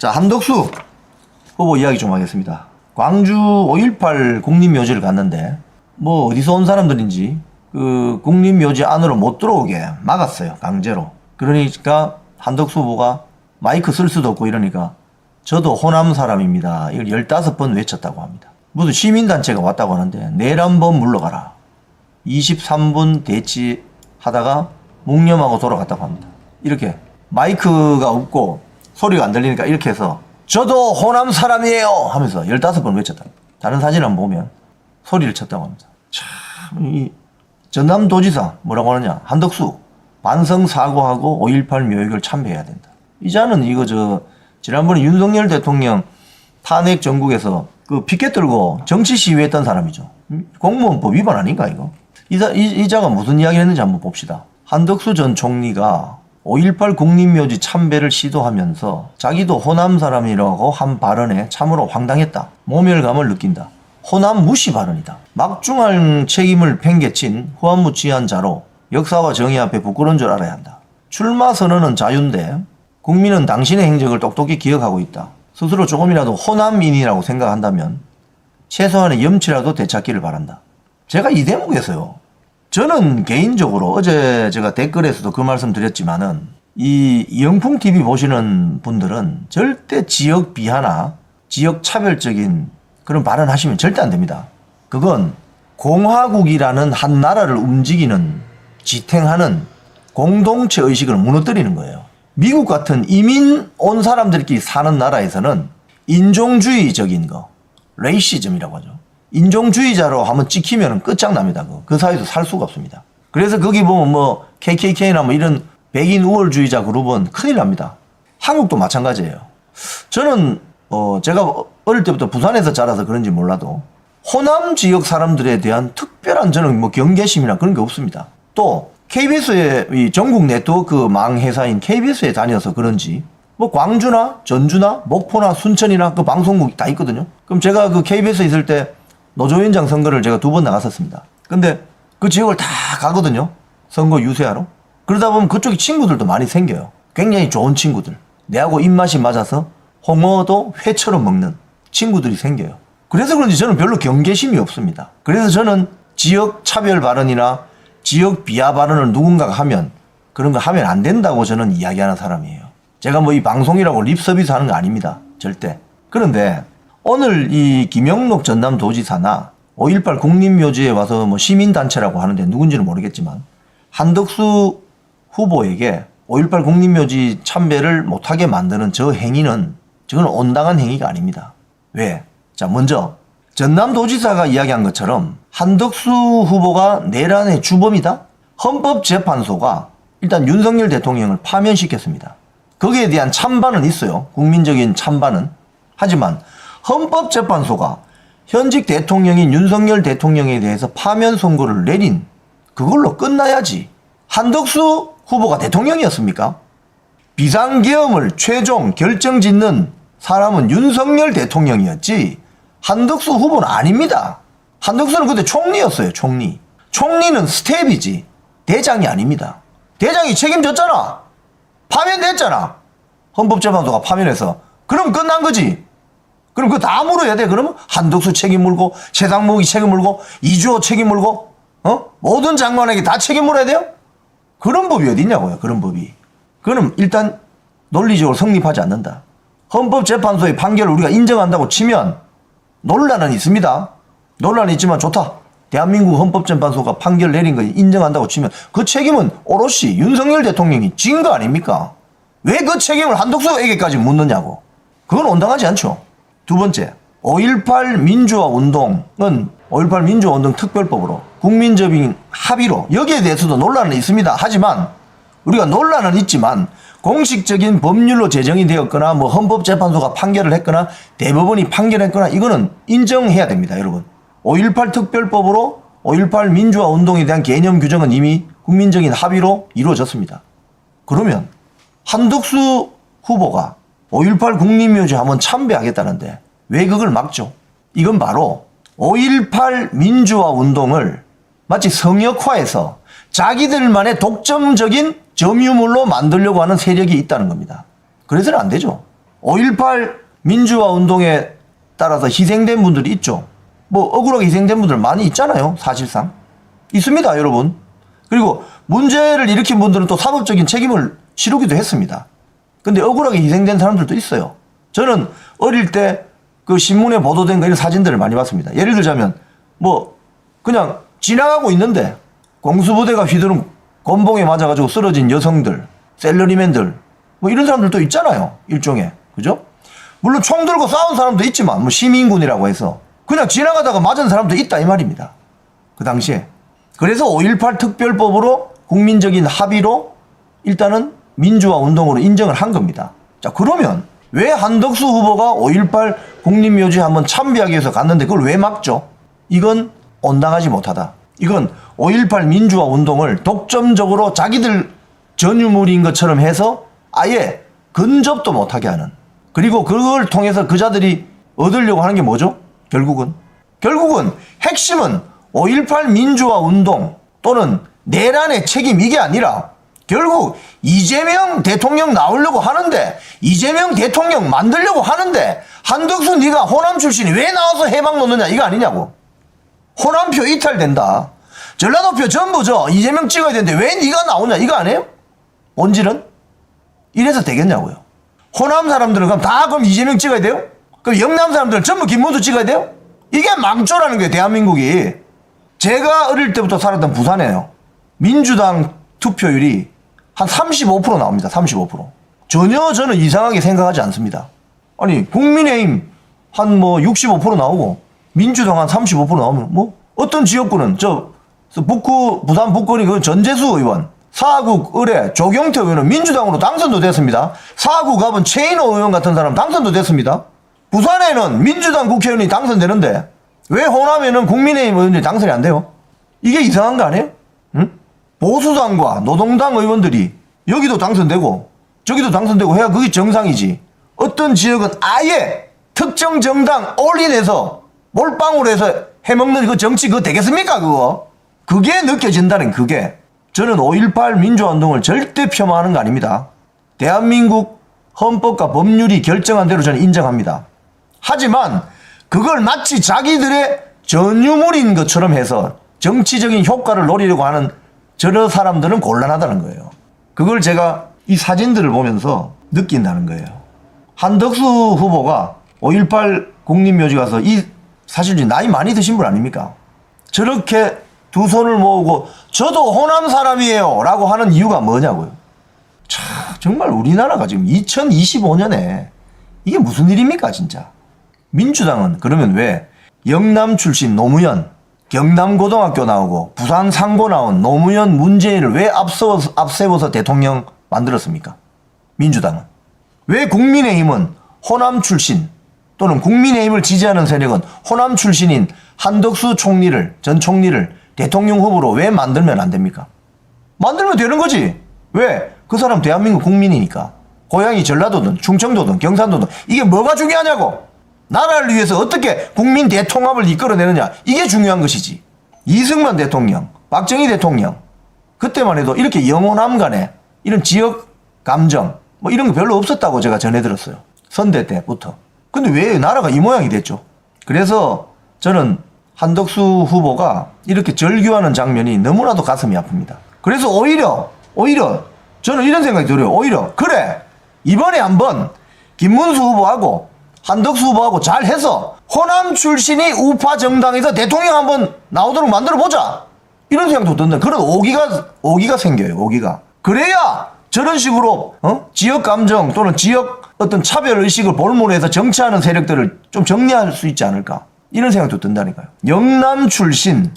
자, 한덕수 후보 이야기 좀 하겠습니다. 광주 5.18 국립묘지를 갔는데, 뭐, 어디서 온 사람들인지, 그, 국립묘지 안으로 못 들어오게 막았어요. 강제로. 그러니까, 한덕수 후보가 마이크 쓸 수도 없고 이러니까, 저도 호남 사람입니다. 이걸 15번 외쳤다고 합니다. 무슨 시민단체가 왔다고 하는데, 내일 한번 물러가라. 23분 대치하다가 묵념하고 돌아갔다고 합니다. 이렇게 마이크가 없고 소리가 안 들리니까 이렇게 해서 저도 호남 사람이에요 하면서 15번 외쳤다. 다른 사진 한번 보면 소리를 쳤다고 합니다. 참, 이 전남도지사 뭐라고 하느냐. 한덕수 반성 사과하고 5.18 묘역을 참배해야 된다. 이자는 이거 저 지난번에 윤석열 대통령 탄핵 전국에서 그 피켓 들고 정치 시위했던 사람이죠. 음? 공무원법 위반 아닌가 이거? 이자, 이, 이자가 무슨 이야기를 했는지 한번 봅시다. 한덕수 전 총리가 5.18 국립묘지 참배를 시도하면서 자기도 호남 사람이라고 한 발언에 참으로 황당했다. 모멸감을 느낀다. 호남 무시 발언이다. 막중한 책임을 팽개친 후한무치한 자로 역사와 정의 앞에 부끄러운 줄 알아야 한다. 출마 선언은 자유인데 국민은 당신의 행적을 똑똑히 기억하고 있다. 스스로 조금이라도 호남인이라고 생각한다면 최소한의 염치라도 되찾기를 바란다. 제가 이 대목에서요. 저는 개인적으로 어제 제가 댓글에서도 그 말씀 드렸지만은 이 영풍 TV 보시는 분들은 절대 지역 비하나 지역 차별적인 그런 발언하시면 절대 안 됩니다. 그건 공화국이라는 한 나라를 움직이는 지탱하는 공동체 의식을 무너뜨리는 거예요. 미국 같은 이민 온 사람들끼리 사는 나라에서는 인종주의적인 거, 레이시즘이라고 하죠. 인종주의자로 한번 찍히면 끝장납니다. 그, 그 사회에서 살 수가 없습니다. 그래서 거기 보면 뭐 KKK나 뭐 이런 백인 우월주의자 그룹은 큰일 납니다. 한국도 마찬가지예요. 저는 어 제가 어릴 때부터 부산에서 자라서 그런지 몰라도 호남 지역 사람들에 대한 특별한 저는 뭐 경계심이나 그런 게 없습니다. 또 KBS의 이 전국 네트워크 망 회사인 KBS에 다녀서 그런지 뭐 광주나 전주나 목포나 순천이나 그 방송국이 다 있거든요. 그럼 제가 그 KBS에 있을 때 노조위원장 선거를 제가 두 번 나갔었습니다. 근데 그 지역을 다 가거든요. 선거 유세하러. 그러다 보면 그쪽에 친구들도 많이 생겨요. 굉장히 좋은 친구들. 내하고 입맛이 맞아서 홍어도 회처럼 먹는 친구들이 생겨요. 그래서 그런지 저는 별로 경계심이 없습니다. 그래서 저는 지역 차별 발언이나 지역 비하 발언을 누군가가 하면 그런 거 하면 안 된다고 저는 이야기하는 사람이에요. 제가 뭐 이 방송이라고 립 서비스 하는 거 아닙니다. 절대. 그런데 오늘 이 김영록 전남도지사나 5.18 국립묘지에 와서 뭐 시민단체라고 하는데 누군지는 모르겠지만 한덕수 후보에게 5.18 국립묘지 참배를 못하게 만드는 저 행위는 저건 온당한 행위가 아닙니다. 왜? 자, 먼저 전남도지사가 이야기한 것처럼 한덕수 후보가 내란의 주범이다? 헌법재판소가 일단 윤석열 대통령을 파면시켰습니다. 거기에 대한 찬반은 있어요. 국민적인 찬반은. 하지만 헌법재판소가 현직 대통령인 윤석열 대통령에 대해서 파면 선고를 내린 그걸로 끝나야지. 한덕수 후보가 대통령이었습니까? 비상계엄을 최종 결정 짓는 사람은 윤석열 대통령이었지 한덕수 후보는 아닙니다. 한덕수는 그때 총리였어요, 총리. 총리는 스텝이지 대장이 아닙니다. 대장이 책임졌잖아. 파면됐잖아. 헌법재판소가 파면해서. 그럼 끝난 거지. 그럼 그거 다 물어야 돼. 그러면 한덕수 책임 물고, 최상목이 책임 물고, 이주호 책임 물고, 어? 모든 장관에게 다 책임 물어야 돼요? 그런 법이 어디 있냐고요. 그런 법이. 그거는 일단 논리적으로 성립하지 않는다. 헌법재판소의 판결을 우리가 인정한다고 치면 논란은 있습니다. 논란이 있지만 좋다. 대한민국 헌법재판소가 판결 내린 거 인정한다고 치면 그 책임은 오롯이 윤석열 대통령이 진 거 아닙니까? 왜 그 책임을 한덕수에게까지 묻느냐고. 그건 온당하지 않죠. 두 번째, 5.18 민주화 운동은 5.18 민주화 운동 특별법으로 국민적인 합의로 여기에 대해서도 논란은 있습니다. 하지만 우리가 논란은 있지만 공식적인 법률로 제정이 되었거나 뭐 헌법재판소가 판결을 했거나 대법원이 판결했거나 이거는 인정해야 됩니다, 여러분. 5.18 특별법으로 5.18 민주화 운동에 대한 개념 규정은 이미 국민적인 합의로 이루어졌습니다. 그러면 한덕수 후보가 5.18 국립묘지 한번 참배하겠다는데 왜 그걸 막죠? 이건 바로 5.18 민주화 운동을 마치 성역화해서 자기들만의 독점적인 점유물로 만들려고 하는 세력이 있다는 겁니다. 그래서는 안 되죠. 5.18 민주화 운동에 따라서 희생된 분들이 있죠. 뭐 억울하게 희생된 분들 많이 있잖아요. 사실상. 있습니다, 여러분. 그리고 문제를 일으킨 분들은 또 사법적인 책임을 치르기도 했습니다. 근데 억울하게 희생된 사람들도 있어요. 저는 어릴 때 그 신문에 보도된 거 이런 사진들을 많이 봤습니다. 예를 들자면 뭐 그냥 지나가고 있는데 공수부대가 휘두른 곤봉에 맞아가지고 쓰러진 여성들, 셀러리맨들 뭐 이런 사람들도 있잖아요. 일종의 그죠? 물론 총 들고 싸운 사람도 있지만 뭐 시민군이라고 해서 그냥 지나가다가 맞은 사람도 있다 이 말입니다. 그 당시에 그래서 5.18 특별법으로 국민적인 합의로 일단은 민주화 운동으로 인정을 한 겁니다. 자 그러면 왜 한덕수 후보가 5.18 국립묘지 한번 참배하기 위해서 갔는데 그걸 왜 막죠? 이건 온당하지 못하다. 이건 5.18 민주화 운동을 독점적으로 자기들 전유물인 것처럼 해서 아예 근접도 못하게 하는 그리고 그걸 통해서 그자들이 얻으려고 하는 게 뭐죠? 결국은 결국은 핵심은 5.18 민주화 운동 또는 내란의 책임 이게 아니라 결국 이재명 대통령 나오려고 하는데 이재명 대통령 만들려고 하는데 한덕수 네가 호남 출신이 왜 나와서 해방 놓느냐 이거 아니냐고 호남표 이탈된다 전라도표 전부 저 이재명 찍어야 되는데 왜 네가 나오냐 이거 아니에요? 본질은 이래서 되겠냐고요 호남 사람들은 그럼 다 그럼 이재명 찍어야 돼요? 그럼 영남 사람들은 전부 김문수 찍어야 돼요? 이게 망조라는 거예요 대한민국이 제가 어릴 때부터 살았던 부산에요 민주당 투표율이 한 35% 나옵니다. 35%. 전혀 저는 이상하게 생각하지 않습니다. 아니, 국민의힘 한 뭐 65% 나오고 민주당 한 35% 나오면 뭐 어떤 지역구는 저 북구 부산 북구니 그 전재수 의원 사국 의뢰 조경태 의원은 민주당으로 당선도 됐습니다. 사구 갑은 최인호 의원 같은 사람 당선도 됐습니다. 부산에는 민주당 국회의원이 당선되는데 왜 호남에는 국민의힘 의원이 당선이 안 돼요? 이게 이상한 거 아니에요? 응? 보수당과 노동당 의원들이 여기도 당선되고 저기도 당선되고 해야 그게 정상이지. 어떤 지역은 아예 특정 정당 올인해서 몰빵으로 해서 해먹는 그 정치 그거 되겠습니까 그거? 그게 느껴진다는 그게. 저는 5.18 민주화운동을 절대 폄하하는 거 아닙니다. 대한민국 헌법과 법률이 결정한 대로 저는 인정합니다. 하지만 그걸 마치 자기들의 전유물인 것처럼 해서 정치적인 효과를 노리려고 하는 저런 사람들은 곤란하다는 거예요. 그걸 제가 이 사진들을 보면서 느낀다는 거예요. 한덕수 후보가 5.18 국립묘지 가서 이 사실 나이 많이 드신 분 아닙니까? 저렇게 두 손을 모으고 저도 호남 사람이에요 라고 하는 이유가 뭐냐고요. 참 정말 우리나라가 지금 2025년에 이게 무슨 일입니까 진짜. 민주당은 그러면 왜 영남 출신 노무현 경남고등학교 나오고 부산 상고 나온 노무현 문재인을 왜 앞세워서, 앞세워서 대통령 만들었습니까? 민주당은. 왜 국민의힘은 호남 출신 또는 국민의힘을 지지하는 세력은 호남 출신인 한덕수 총리를 전 총리를 대통령 후보로 왜 만들면 안 됩니까? 만들면 되는 거지. 왜? 그 사람 대한민국 국민이니까. 고향이 전라도든 충청도든 경상도든 이게 뭐가 중요하냐고. 나라를 위해서 어떻게 국민 대통합을 이끌어내느냐 이게 중요한 것이지. 이승만 대통령, 박정희 대통령 그때만 해도 이렇게 영원함 간에 이런 지역 감정 뭐 이런 거 별로 없었다고 제가 전해 들었어요. 선대 때부터. 근데 왜 나라가 이 모양이 됐죠? 그래서 저는 한덕수 후보가 이렇게 절규하는 장면이 너무나도 가슴이 아픕니다. 그래서 오히려 오히려 저는 이런 생각이 들어요. 오히려 그래 이번에 한번 김문수 후보하고 한덕수 후보하고 잘 해서 호남 출신이 우파 정당에서 대통령 한번 나오도록 만들어 보자. 이런 생각도 든다. 그런 오기가 오기가 생겨요. 오기가. 그래야 저런 식으로 어? 지역 감정 또는 지역 어떤 차별 의식을 볼모로 해서 정치하는 세력들을 좀 정리할 수 있지 않을까. 이런 생각도 든다니까요. 영남 출신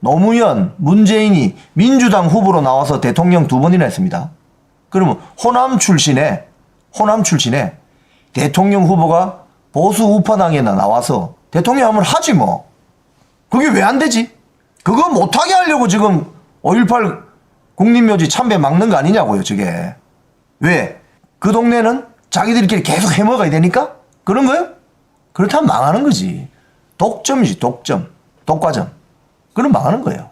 노무현, 문재인이 민주당 후보로 나와서 대통령 두 번이나 했습니다. 그러면 호남 출신의 호남 출신의 대통령 후보가 보수 우파당에나 나와서 대통령 하면 하지 뭐. 그게 왜 안 되지? 그거 못하게 하려고 지금 5.18 국립묘지 참배 막는 거 아니냐고요, 저게. 왜? 그 동네는 자기들끼리 계속 해먹어야 되니까? 그런 거요? 그렇다면 망하는 거지. 독점이지, 독점. 독과점. 그럼 망하는 거예요.